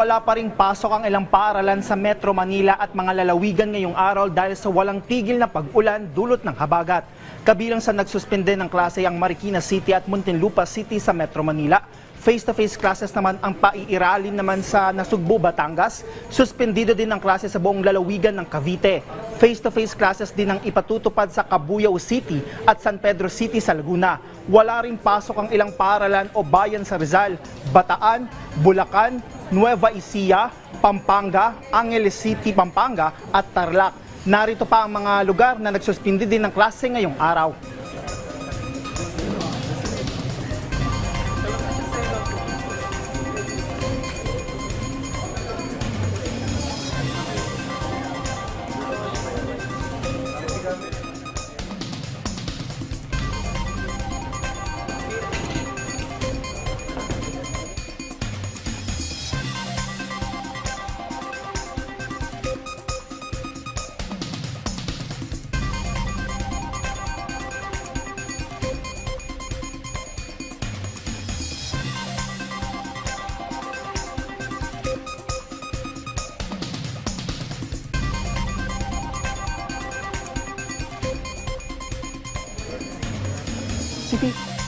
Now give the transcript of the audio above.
wala pa ring pasok ang ilang paaralan sa Metro Manila at mga lalawigan ngayong araw dahil sa walang tigil na pag-ulan dulot ng habagat. Kabilang sa nagsuspende ng klase ang Marikina City at Muntinlupa City sa Metro Manila. Face-to-face classes naman ang paiiralin naman sa Nasugbu, Batangas. Suspendido din ang klase sa buong lalawigan ng Cavite. Face-to-face classes din ang ipatutupad sa Cabuyao City at San Pedro City sa Laguna. Wala rin pasok ang ilang paaralan o bayan sa Rizal, Bataan, Bulacan, Nueva Ecija, Pampanga, Angeles City, Pampanga at Tarlac. Narito pa ang mga lugar na nagsuspindi din ng klase ngayong araw. to